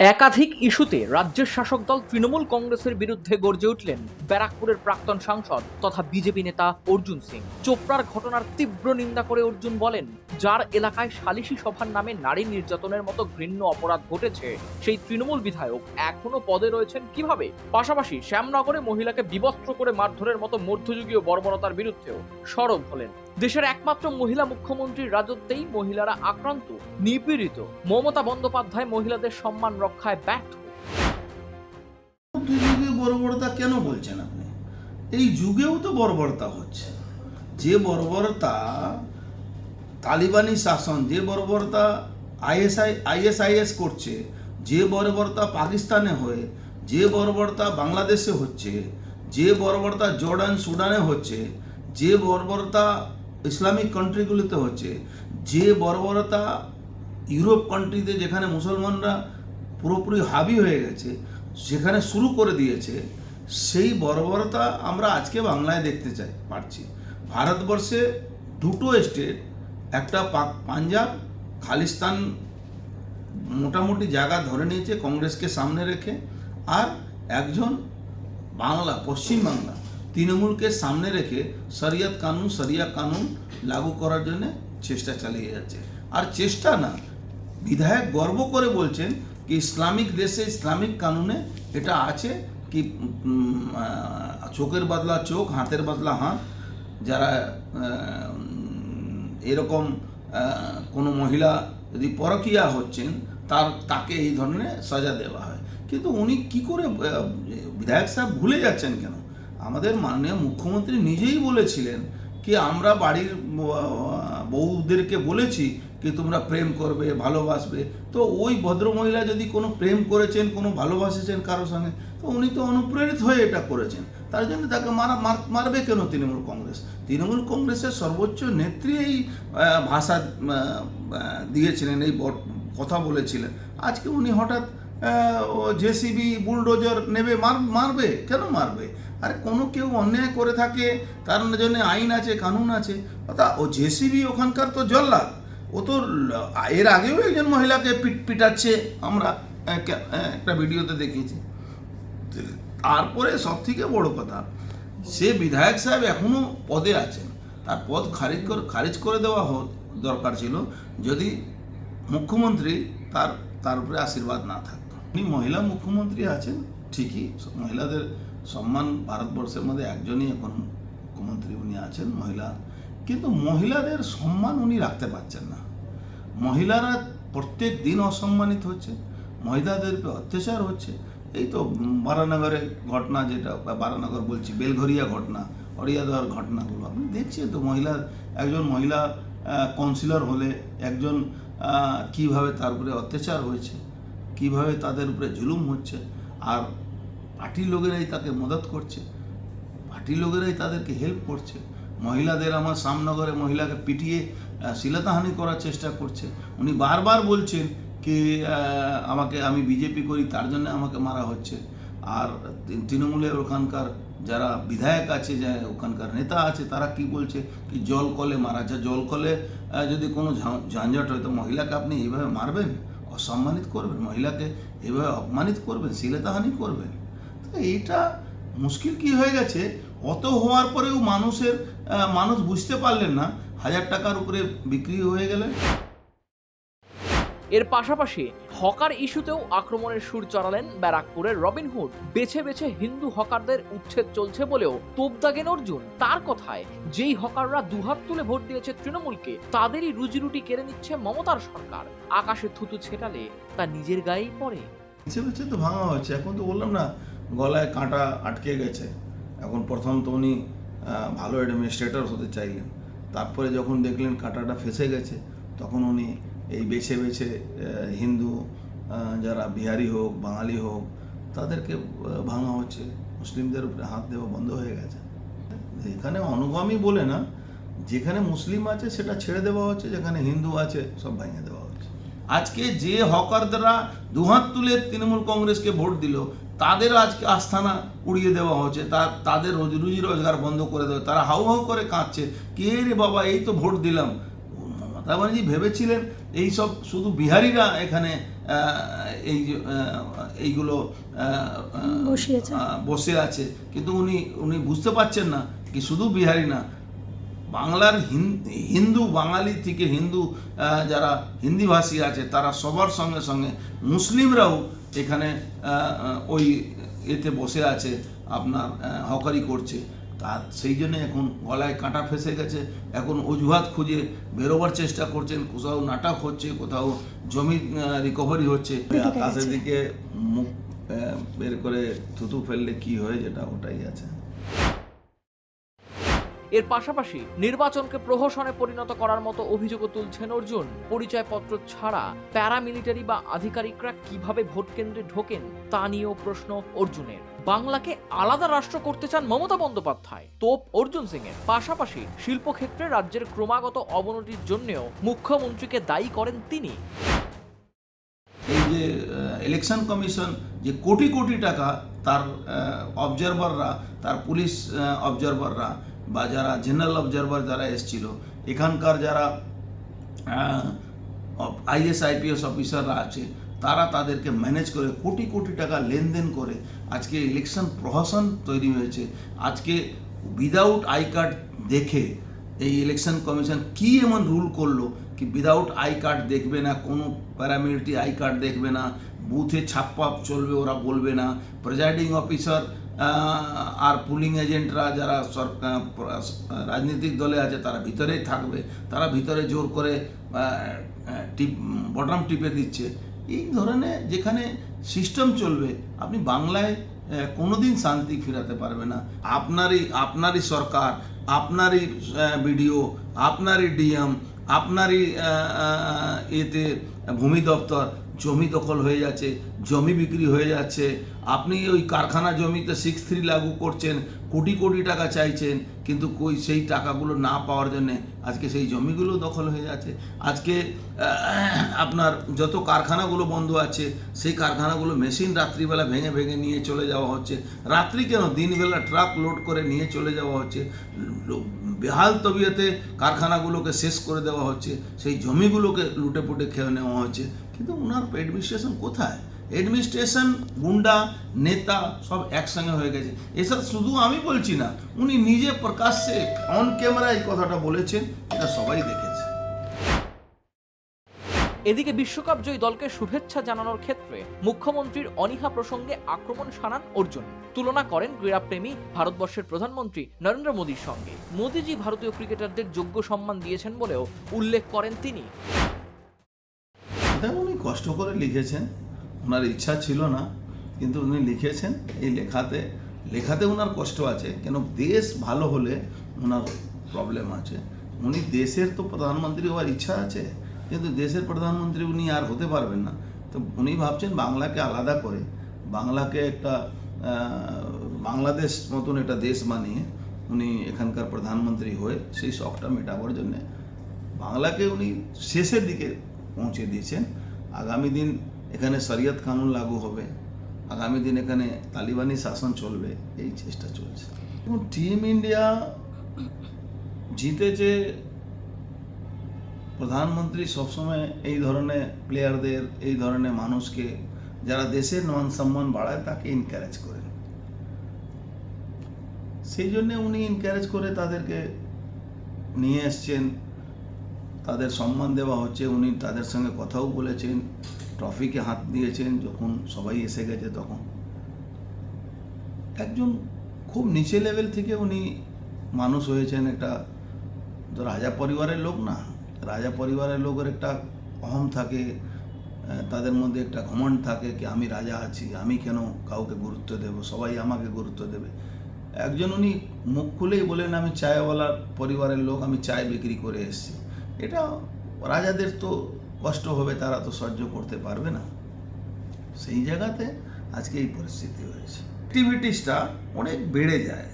একাধিক ইস্যুতে রাজ্যের শাসক দল তৃণমূল কংগ্রেসের বিরুদ্ধে গর্জে উঠলেন ব্যারাকপুরের প্রাক্তন সাংসদ তথা বিজেপি নেতা অর্জুন সিং। চোপড়ার ঘটনার তীব্র নিন্দা করে অর্জুন বলেন, যার এলাকায় সালিশি সভার নামে নারী নির্যাতনের মতো ঘৃণ্য অপরাধ ঘটেছে, সেই তৃণমূল বিধায়ক এখনও পদে রয়েছেন কীভাবে? পাশাপাশি শ্যামনগরে মহিলাকে বিবস্ত্র করে মারধরের মতো মধ্যযুগীয় বর্বরতার বিরুদ্ধেও সরব হলেন দেশের একমাত্র মহিলা মুখ্যমন্ত্রীর রাজত্বেই মহিলারা আক্রান্ত, নিপীড়িত। মমতা বন্দ্যোপাধ্যায় মহিলাদের সম্মান রক্ষায় ব্যর্থ। যুগে বর্বরতা কেন বলছেন আপনি? এই যুগেও তো বর্বরতা হচ্ছে। যে বর্বরতা তালিবানি শাসন, যে বর্বরতা আইএসআই, আইএসআইএস করছে, যে বর্বরতা পাকিস্তানে হয়ে, যে বর্বরতা বাংলাদেশে হচ্ছে, যে বর্বরতা জর্ডান, সুডানে হচ্ছে, যে বর্বরতা ইসলামিক কান্ট্রিগুলিতে হচ্ছে যে বর্বরতা ইউরোপ কান্ট্রিতে যেখানে মুসলমানরা পুরোপুরি হাবি হয়ে গেছে, যেখানে শুরু করে দিয়েছে, সেই বর্বরতা আমরা আজকে বাংলায় দেখতে চাই, পারছি। ভারতবর্ষে দুটো স্টেট, একটা পাঞ্জাব, খালিস্তান মোটামুটি জায়গা ধরে নিয়েছে, কংগ্রেসকে সামনে রেখে, আর একজন বাংলা পশ্চিম বাংলা তৃণমূলকে সামনে রেখে শরিয়ত কানুন, শরিয়া কানুন লাগু করার জন্য চেষ্টা চালিয়ে যাচ্ছে। আর চেষ্টা না, বিধায়ক গর্ব করে বলছেন কি ইসলামিক দেশে ইসলামিক কানুনে এটা আছে কি চোখের বদলা চোখ, হাতের বদলা হাত, যারা এরকম কোনো মহিলা যদি পরকিয়া হচ্ছেন, তার, তাকে এই ধরনের সাজা দেওয়া হয়। কিন্তু উনি কি করে বিধায়ক সাহেব ভুলে যাচ্ছেন কেন? আমাদের মাননীয় মুখ্যমন্ত্রী নিজেই বলেছিলেন কি আমরা বাড়ির বউদেরকে বলেছি কি তোমরা প্রেম করবে, ভালোবাসবে। তো ওই ভদ্রমহিলা যদি কোনো প্রেম করেছেন, কোনো ভালোবাসেছেন কারও সঙ্গে, তো উনি তো অনুপ্রেরিত হয়ে এটা করেছেন। তার জন্য তাকে মারা, মার- মারবে কেন তৃণমূল কংগ্রেস? তৃণমূল কংগ্রেসের সর্বোচ্চ নেত্রী এই ভাষা দিয়েছিলেন, এই কথা বলেছিলেন। আজকে উনি হঠাৎ জেসিবি, বুলডোজার নেবে, মার, মারবে? কেন মারবে? আর কোনো কেউ অন্যায় করে থাকে, তার জন্য আইন আছে, কানুন আছে। অর্থাৎ ও জেসিবি ওখানকার তো জল্লাদ। ও তো এর আগেও একজন মহিলাকে পিট পিটাচ্ছে, আমরা একটা ভিডিওতে দেখেছি তারপরে সব থেকে বড় কথা, সে বিধায়ক সাহেব এখনও পদে আছেন। তার পদ খারিজ করে খারিজ করে দেওয়া দরকার ছিল, যদি মুখ্যমন্ত্রী তার তার উপরে আশীর্বাদ না থাকতো। উনি মহিলা মুখ্যমন্ত্রী আছেন, ঠিকই, মহিলাদের সম্মান ভারতবর্ষের মধ্যে একজনই এখন মুখ্যমন্ত্রী উনি আছেন, মহিলা। কিন্তু মহিলাদের সম্মান উনি রাখতে পারছেন না। মহিলারা প্রত্যেক দিন অসম্মানিত হচ্ছে, মহিলাদের অত্যাচার হচ্ছে। এই তো বারানগরের ঘটনা যেটা বারানগর বলছি, বেলঘরিয়া ঘটনা অরিয়া দেওয়ার ঘটনাগুলো। আপনি দেখছেন তো মহিলা, একজন মহিলা কাউন্সিলর হলে, একজন কীভাবে তার উপরে অত্যাচার হয়েছে, কীভাবে তাদের উপরে জুলুম হচ্ছে, আর পার্টির লোকেরাই তাকে মদত করছে পার্টির লোকেরাই তাদেরকে হেল্প করছে। মহিলাদের আমার সামনগরে মহিলাকে পিটিয়ে আহ, শ্লীলতাহানি করার চেষ্টা করছে। উনি বারবার বলছেন কি আমাকে আমি বিজেপি করি তার জন্য আমাকে মারা হচ্ছে। আর তৃণমূলের ওখানকার যারা বিধায়ক আছে যা ওখানকার নেতা আছে তারা কি বলছে কি জল কলে মারা যায় জল কলে যদি কোনো ঝঞ্ঝাট হয় তো মহিলাকে আপনি এইভাবে মারবেন? অসম্মানিত করবেন? মহিলাকে এইভাবে অপমানিত করবেন? শ্লীলতাহানি করবেন? এইটা মুশকিল কি হয়ে গেছে? অত হওয়ার পরেও মানুষের মানুষ বুঝতে পারলেন না হাজার টাকার উপরে বিক্রি হয়ে গেলেন এর পাশাপাশি হকার ইস্যুতেও আক্রমণের সুর চড়ালেন ব্যারাকপুরের রবিনহুড বেছে বেছে হিন্দু হকারদের উচ্ছেদ চলছে বলেও তোপ দাগেন অর্জুন। তার কথায় যেই হকাররা দুহাত তুলে ভোট দিয়েছে তৃণমূলকে তাদেরই রুজি রুটি কেড়ে নিচ্ছে মমতার সরকার। আকাশে থুতু ছেটালে তা নিজের গায়েই পড়ে। বেছে বেছে তো ভাঙা হচ্ছে এখন তো বললাম না গলায় কাঁটা আটকে গেছে। এখন প্রথম তো উনি ভালো অ্যাডমিনিস্ট্রেটর হতে চাইলেন। তারপরে যখন দেখলেন কাঁটাটা ফেসে গেছে, তখন উনি এই বেছে বেছে হিন্দু যারা বিহারি হোক, বাঙালি হোক, তাদেরকে ভাঙা হচ্ছে। মুসলিমদের উপরে হাত দেওয়া বন্ধ হয়ে গেছে। এখানে অনুগামী বলে না, যেখানে মুসলিম আছে সেটা ছেড়ে দেওয়া হচ্ছে, যেখানে হিন্দু আছে সব ভেঙে দেওয়া হচ্ছে। আজকে যে হকাররা দুহাত তুলে তৃণমূল কংগ্রেসকে ভোট দিল তাদের আজকে আস্থানা উড়িয়ে দেওয়া হচ্ছে তা তাদের রোজ রুজি রোজগার বন্ধ করে দেওয়া তারা হাউ হাউ করে কাঁদছে কে রে বাবা এই তো ভোট দিলাম। মমতা ব্যানার্জি ভেবেছিলেন এই সব শুধু বিহারিরা এখানে এই যে, এইগুলো বসে আছে কিন্তু উনি উনি বুঝতে পারছেন না কি শুধু বিহারি না বাংলার হিন্দু বাঙালি থেকে হিন্দু যারা হিন্দিভাষী আছে তারা সবার সঙ্গে সঙ্গে মুসলিমরাও এখানে ওই এতে বসে আছে আপনার হকারি করছে। তা সেই জন্য এখন গলায় কাঁটা ফেসে গেছে। এখন অজুহাত খুঁজে বেরোবার চেষ্টা করছেন কোথাও নাটক হচ্ছে কোথাও জমি রিকভারি হচ্ছে। আকাশের দিকে মুখ বের করে থুতু ফেললে কি হয় যেটা ওটাই আছে। এর পাশাপাশি নির্বাচনকে প্রহসনে পরিণত করার মতো অভিযোগও তুলছেন অর্জুন। পরিচয়পত্র ছাড়া প্যারামিলিটারি বা আধিকারিকরা কীভাবে ভোট কেন্দ্রে ঢোকেন, তা নিয়েও প্রশ্ন অর্জুনের। বাংলাকে আলাদা রাষ্ট্র করতে চান মমতা বন্দ্যোপাধ্যায়। তোপ অর্জুন সিং এর পাশাপাশি শিল্পক্ষেত্রে রাজ্যের ক্রমাগত অবনতির জন্যও মুখ্যমন্ত্রীকে দায়ী করেন তিনি। এই যে ইলেকশন কমিশন যে কোটি কোটি টাকা তার অবজারভাররা তার পুলিশ অবজারভাররা বা যারা জেনারেল অবজারভার যারা এসছিল, এখানকার যারা আইএস আইপিএস অফিসাররা আছে, তারা তাদেরকে ম্যানেজ করে কোটি কোটি টাকা লেনদেন করে আজকে ইলেকশন প্রহসন তৈরি হয়েছে। আজকে উইদাউট আই কার্ড দেখে এই ইলেকশন কমিশন কি এমন রুল করল কি উইদাউট আই কার্ড দেখবে না, কোনো প্যারামিলিটারি আই কার্ড দেখবে না বুথে ছাপ্পা চলবে ওরা বলবে না প্রেজাইডিং অফিসার আর পুলিং এজেন্টরা যারা রাজনৈতিক দলে আছে, তারা ভিতরেই থাকবে। তারা ভিতরে জোর করে টিপ, বটম টিপে দিচ্ছে। এই ধরনের যেখানে সিস্টেম চলবে, আপনি বাংলায় কোনোদিন শান্তি ফিরাতে পারবে না। আপনারই আপনারই সরকার, আপনারই বিডিও, আপনারই ডিএম, আপনারই এতে ভূমি দপ্তর জমি দখল হয়ে যাচ্ছে, জমি বিক্রি হয়ে যাচ্ছে। আপনি ওই কারখানা জমিতে সিক্স থ্রি লাগু করছেন, কোটি কোটি টাকা চাইছেন, কিন্তু কই সেই টাকাগুলো না পাওয়ার জন্যে আজকে সেই জমিগুলো দখল হয়ে যাচ্ছে। আজকে আপনার যত কারখানাগুলো বন্ধ আছে, সেই কারখানাগুলো মেশিন রাত্রিবেলা ভেঙে ভেঙে নিয়ে চলে যাওয়া হচ্ছে। রাত্রি কেন? দিনবেলা ট্রাক লোড করে নিয়ে চলে যাওয়া হচ্ছে। বেহাল তবিয়তে কারখানাগুলোকে শেষ করে দেওয়া হচ্ছে। সেই জমিগুলোকে লুটেপুটে খেয়ে নেওয়া হচ্ছে। কিন্তু ওনার অ্যাডমিনিস্ট্রেশন কোথায়? অ্যাডমিনিস্ট্রেশন গুন্ডা, নেতা সব একসঙ্গে হয়ে গেছে। এসব শুধু আমি বলছি না, উনি নিজে প্রকাশ্যে অন ক্যামেরা এই কথাটা বলেছেন, এটা সবাই দেখেছে। এদিকে বিশ্বকাপ জয়ী দলকে শুভেচ্ছা জানানোর ক্ষেত্রে মুখ্যমন্ত্রীর অনীহা প্রসঙ্গে আক্রমণ শানান অর্জুন। তুলনা করেন ক্রীড়াপ্রেমী ভারতবর্ষের প্রধানমন্ত্রী নরেন্দ্র মোদীর সঙ্গে। মোদীজি ভারতীয় ক্রিকেটারদের যোগ্য সম্মান দিয়েছেন বলেও উল্লেখ করেন তিনি। এটা উনি কষ্ট করে লিখেছেন। ওনার ইচ্ছা ছিল না, কিন্তু উনি লিখেছেন এই লেখাতে। লেখাতে ওনার কষ্ট আছে, কেন দেশ ভালো হলে ওনার প্রবলেম আছে। উনি দেশের তো প্রধানমন্ত্রী হওয়ার ইচ্ছা আছে, কিন্তু দেশের প্রধানমন্ত্রী উনি আর হতে পারবেন না। তো উনি ভাবছেন বাংলাকে আলাদা করে, বাংলাকে একটা বাংলাদেশ মতন একটা দেশ বানিয়ে উনি এখানকার প্রধানমন্ত্রী হয়ে সেই শখটা মেটাবার জন্যে বাংলাকে উনি শেষের দিকে পৌঁছে দিয়েছেন। আগামী দিন এখানে শরিয়ত কানুন লাগু হবে। আগামী দিন এখানে তালিবানি শাসন চলবে। এই চেষ্টা চলছে। টিম ইন্ডিয়া জিতেছে। প্রধানমন্ত্রী সবসময় এই ধরনের প্লেয়ারদের এই ধরনের মানুষকে যারা দেশের মান সম্মান বাড়ায় তাকে এনকারেজ করেন। সেই জন্যে উনি এনকারেজ করে তাদেরকে নিয়ে এসছেন। তাদের সম্মান দেওয়া হচ্ছে। উনি তাদের সঙ্গে কথাও বলেছেন, ট্রফিকে হাত দিয়েছেন যখন সবাই এসে গেছে তখন। একজন খুব নিচে লেভেল থেকে উনি মানুষ হয়েছেন একটা, তো রাজা পরিবারের লোক না, রাজা পরিবারের লোকের একটা অহম থাকে তাদের মধ্যে একটা ঘমন্ড থাকে কি আমি রাজা আছি, আমি কেন কাউকে গুরুত্ব দেব, সবাই আমাকে গুরুত্ব দেবে। একজন উনি মুখ খুলেই বলেন, আমি চায়ওয়ালার পরিবারের লোক, আমি চায় বিক্রি করে এসেছি। এটা রাজাদের তো কষ্ট হবে, তারা তো সহ্য করতে পারবে না। সেই জায়গাতে আজকে এই পরিস্থিতি হয়েছে। অ্যাক্টিভিটিসটা অনেক বেড়ে যায়,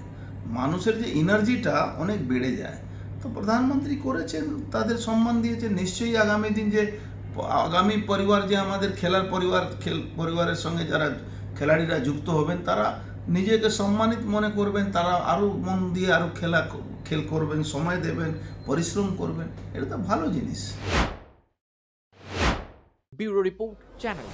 মানুষের যে এনার্জিটা অনেক বেড়ে যায়। তো প্রধানমন্ত্রী করেছেন, তাদের সম্মান দিয়েছেন। নিশ্চয়ই আগামী দিন যে, আগামী পরিবার যে আমাদের খেলার পরিবার, খেল, পরিবারের সঙ্গে যারা খেলাড়িরা যুক্ত হবেন, তারা নিজেকে সম্মানিত মনে করবেন, তারা আরও মন দিয়ে আরও খেলা খেল করবেন সময় দেবেন পরিশ্রম করবেন এটা তো ভালো জিনিস। Bureau report channel